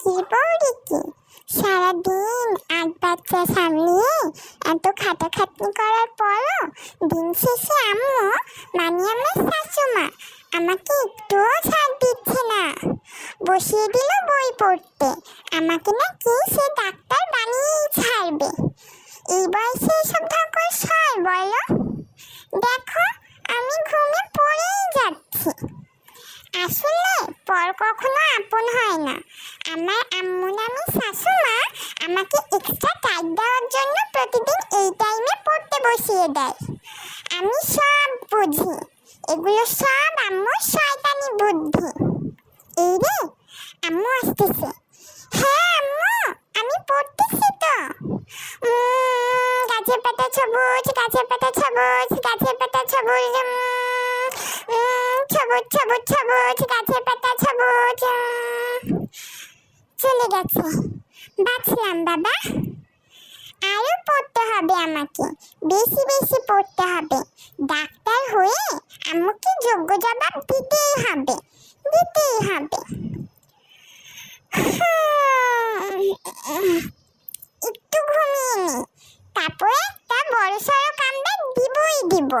কি? বৌরি সারাদিন আট বাচ্চা সামলিয়ে এত খাটাখাটনি করার পরও দিন শেষে আম্মু মানে আমার শাশুমা, আমাকে একটুও ছাড় দিচ্ছে না। বসিয়ে দিল বই পড়তে। আমাকে না নাকি সে ডাক্তার বানিয়েই ছাড়বে। এই বয়সে এসব ধকল সয় বলো। দেখো, আমি ঘুমে পড়েই যাচ্ছি। আসলে পর কখনো আপন হয় না। আমার আম্মু নামি শাশুমা আমাকে এক্সট্রা টাইট দেওয়ার জন্য প্রতিদিন এই টাইমে পড়তে বসিয়ে দেয়। আমি সব বুঝি। এগুলো সব আম্মুর শয়তানি বুদ্ধি। এই রে, আম্মু আসতেছে। হ্যাঁ আম্মু, আমি পড়তেছি তো। গাছের পাতা সবুজ, গাছের পাতা সবুজ, গাছের পাতা সবুজ সবুজ সবুজ সবুজ গাছের পাতা সবুজ চলে গেছে। বাঁচলাম বাবা। আরও পড়তে হবে আমাকে। বেশি বেশি পড়তে হবে। ডাক্তার হয়ে আম্মুকে যোগ্য জবাব দিতেই হবে। দিতেই হবে। একটু ঘুমিয়ে নি। তারপরে একটা বড় সড়ো কামব্যাক দিবই দিব।